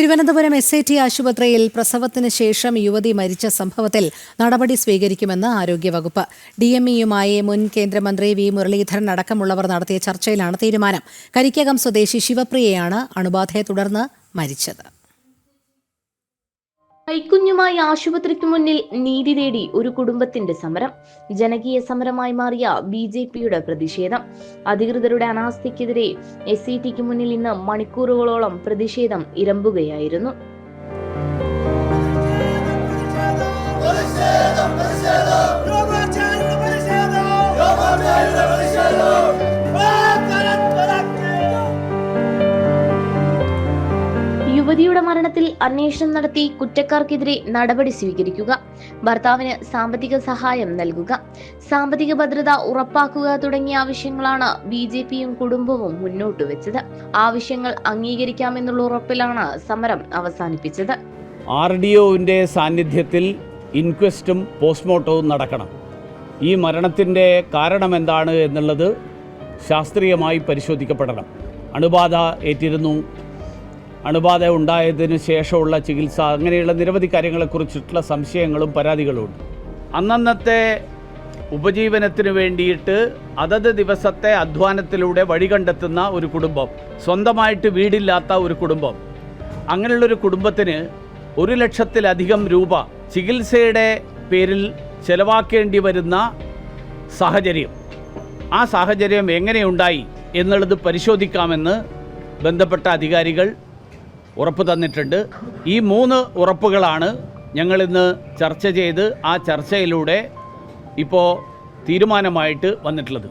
Thiruvananthapuram S I T ആശുപത്രിയിൽ പ്രസവത്തിന് ശേഷം യുവതി മരിച്ച സംഭവത്തിൽ നടപടി സ്വീകരിക്കുമെന്ന് ആരോഗ്യവകുപ്പ്. ഡി എം ഇയുമായി മുൻ കേന്ദ്രമന്ത്രി വി മുരളീധരൻ അടക്കമുള്ളവർ നടത്തിയ ചർച്ചയിലാണ് തീരുമാനം. കരിക്കകം സ്വദേശി ശിവപ്രിയയാണ് അണുബാധയെ തുടർന്ന് മരിച്ചത്. കൈക്കുഞ്ഞുമായി ആശുപത്രിക്ക് മുന്നിൽ നീതി തേടി ഒരു കുടുംബത്തിന്റെ സമരം ജനകീയ സമരമായി മാറിയ ബി ജെ പിയുടെ പ്രതിഷേധം. അധികൃതരുടെ അനാസ്ഥയ്ക്കെതിരെ എസ് സി ടിക്ക് മുന്നിൽ ഇന്ന് മണിക്കൂറുകളോളം പ്രതിഷേധം ഇരമ്പുകയായിരുന്നു. രോഗോച്ചാരണ മരണത്തിൽ അന്വേഷണം നടത്തി കുറ്റക്കാർക്കെതിരെ നടപടി സ്വീകരിക്കുക. ഭർത്താവിന് സാമ്പത്തിക സഹായം നൽകുക. സാമ്പത്തിക ഭദ്രത ഉറപ്പാക്കുക തുടങ്ങിയ ആവശ്യങ്ങളാണ് ബി ജെ പിയും കുടുംബവും മുന്നോട്ട് വെച്ചത്. ആവശ്യങ്ങൾ അംഗീകരിക്കാമെന്നുള്ള ഉറപ്പിലാണ് സമരം അവസാനിപ്പിച്ചത്. ആർ ഡി ഒവിന്റെ സാന്നിധ്യത്തിൽ ഇൻക്വസ്റ്റും പോസ്റ്റ്മോർട്ടവും നടക്കണം. ഈ മരണത്തിന്റെ കാരണം എന്താണ് എന്നുള്ളത് ശാസ്ത്രീയമായി പരിശോധിക്കപ്പെടണം. അണുബാധ ഏറ്റിരുന്നു. അണുബാധ ഉണ്ടായതിനു ശേഷമുള്ള ചികിത്സ അങ്ങനെയുള്ള നിരവധി കാര്യങ്ങളെക്കുറിച്ചിട്ടുള്ള സംശയങ്ങളും പരാതികളും ഉണ്ട്. അന്നന്നത്തെ ഉപജീവനത്തിന് വേണ്ടിയിട്ട് അതത് ദിവസത്തെ അധ്വാനത്തിലൂടെ വഴി കണ്ടെത്തുന്ന ഒരു കുടുംബം സ്വന്തമായിട്ട് വീടില്ലാത്ത ഒരു കുടുംബം. അങ്ങനെയുള്ളൊരു കുടുംബത്തിന് ഒരു ലക്ഷത്തിലധികം രൂപ ചികിത്സയുടെ പേരിൽ ചെലവാക്കേണ്ടി വരുന്ന സാഹചര്യം. ആ സാഹചര്യം എങ്ങനെയുണ്ടായി എന്നുള്ളത് പരിശോധിക്കാമെന്ന് ബന്ധപ്പെട്ട അധികാരികൾ ഉറപ്പ് തന്നിട്ടുണ്ട്. ഈ മൂന്ന് ഉറപ്പുകളാണ് ഞങ്ങളിന്ന് ചർച്ച ചെയ്ത് ആ ചർച്ചയിലൂടെ ഇപ്പോൾ തീരുമാനമായിട്ട് വന്നിട്ടുള്ളത്.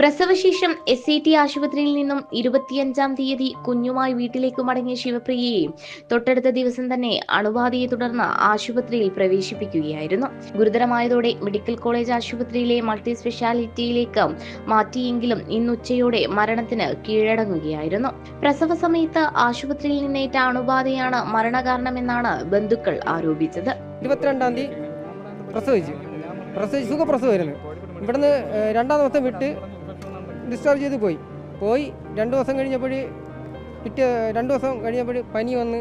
പ്രസവശേഷം എസ് സി ടി ആശുപത്രിയിൽ നിന്നും ഇരുപത്തിയഞ്ചാം തീയതി കുഞ്ഞുമായി വീട്ടിലേക്ക് മടങ്ങിയ ശിവപ്രിയയെ തൊട്ടടുത്ത ദിവസം തന്നെ അണുബാധയെ തുടർന്ന് ആശുപത്രിയിൽ പ്രവേശിപ്പിക്കുകയായിരുന്നു. ഗുരുതരമായതോടെ മെഡിക്കൽ കോളേജ് ആശുപത്രിയിലെ മൾട്ടി സ്പെഷ്യാലിറ്റിയിലേക്ക് മാറ്റിയെങ്കിലും ഇന്നുച്ചയോടെ മരണത്തിന് കീഴടങ്ങുകയായിരുന്നു. പ്രസവ സമയത്ത് ആശുപത്രിയിൽ നിന്നേറ്റ അണുബാധയാണ് മരണകാരണമെന്നാണ് ബന്ധുക്കൾ ആരോപിച്ചത്. ഇരുപത്തിരണ്ടാം തീയതി പ്രസവിച്ചു. പ്രസവിച്ച് സുഖപ്രസവമായിരുന്നു. ഇവിടുന്ന് രണ്ടാം ദിവസം വിട്ട് ഡിസ്ചാർജ് ചെയ്ത് പോയി. പോയി രണ്ട് ദിവസം കഴിഞ്ഞപ്പോൾ പിറ്റേ രണ്ട് ദിവസം കഴിഞ്ഞപ്പോൾ പനി വന്ന്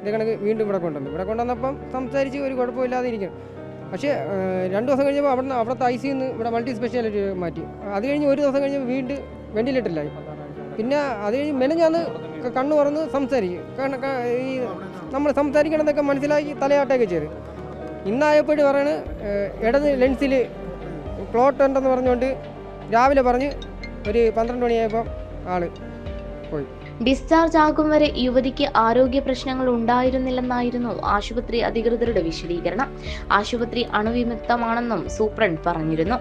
ഇത് കണക്ക് വീണ്ടും ഇവിടെ കൊണ്ടുവന്നു. ഇവിടെ കൊണ്ടുവന്നപ്പം സംസാരിച്ച് ഒരു കുഴപ്പമില്ലാതെ ഇരിക്കണം പക്ഷേ രണ്ട് ദിവസം കഴിഞ്ഞപ്പോൾ അവിടുന്ന് അവിടുത്തെ ഐ സിന്ന് ഇവിടെ മൾട്ടി സ്പെഷ്യാലിറ്റി മാറ്റി. അത് കഴിഞ്ഞ് ഒരു ദിവസം കഴിഞ്ഞ് വീണ്ടും വെന്റിലേറ്ററിലായി. പിന്നെ അത് കഴിഞ്ഞ് മെനഞ്ഞാന്ന് കണ്ണു തുറന്ന് സംസാരിക്കും ഈ നമ്മൾ സംസാരിക്കണതൊക്കെ മനസ്സിലാക്കി തലയാട്ടൊക്കെ ചെയ്ത് ഇന്നായപ്പോഴും പറയണ് ഇടത് ലെൻസിൽ ക്ലോട്ട് ഉണ്ടെന്ന് പറഞ്ഞുകൊണ്ട് രാവിലെ പറഞ്ഞ് ഒരു പന്ത്രണ്ട് മണിയായപ്പോൾ ആൾ പോയി. ഡിസ്ചാർജ് ആകും വരെ യുവതിക്ക് ആരോഗ്യ പ്രശ്നങ്ങൾ ഉണ്ടായിരുന്നില്ലെന്നായിരുന്നു ആശുപത്രി അധികൃതരുടെ വിശദീകരണം. ആശുപത്രി അണുവിമുക്തമാണെന്നും സൂപ്രണ്ട് പറഞ്ഞിരുന്നു.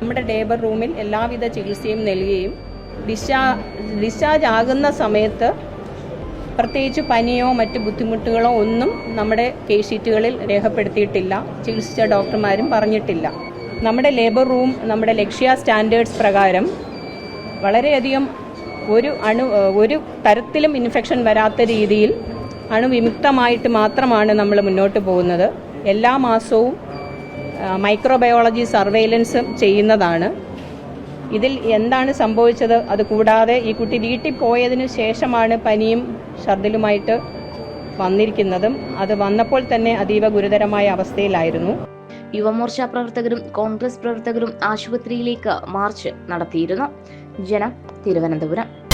നമ്മുടെ ലേബർ റൂമിൽ എല്ലാവിധ ചികിത്സയും നൽകുകയും ഡിസ്ചാ ഡിസ്ചാർജ് ആകുന്ന സമയത്ത് പ്രത്യേകിച്ച് പനിയോ മറ്റ് ബുദ്ധിമുട്ടുകളോ ഒന്നും നമ്മുടെ കേസ് ഷീറ്റുകളിൽ രേഖപ്പെടുത്തിയിട്ടില്ല. ചികിത്സിച്ച ഡോക്ടർമാരും പറഞ്ഞിട്ടില്ല. നമ്മുടെ ലേബർ റൂം നമ്മുടെ ലക്ഷ്യ സ്റ്റാൻഡേർഡ്സ് പ്രകാരം വളരെയധികം ഒരു അണു ഒരു തരത്തിലും ഇൻഫെക്ഷൻ വരാത്ത രീതിയിൽ അണുവിമുക്തമായിട്ട് മാത്രമാണ് നമ്മൾ മുന്നോട്ട് പോകുന്നത്. എല്ലാ മാസവും മൈക്രോബയോളജി സർവൈലൻസ് ചെയ്യുന്നതാണ്. ഇതിൽ എന്താണ് സംഭവിച്ചത്? അത് കൂടാതെ ഈ കുട്ടി വീട്ടിൽ പോയതിനു ശേഷമാണ് പനിയും ഛർദിലുമായിട്ട് വന്നിരിക്കുന്നതും. അത് വന്നപ്പോൾ തന്നെ അതീവ ഗുരുതരമായ അവസ്ഥയിലായിരുന്നു. യുവമോർച്ച പ്രവർത്തകരും കോൺഗ്രസ് പ്രവർത്തകരും ആശുപത്രിയിലേക്ക് മാർച്ച് നടത്തിയിരുന്നു. ജനം തിരുവനന്തപുരം.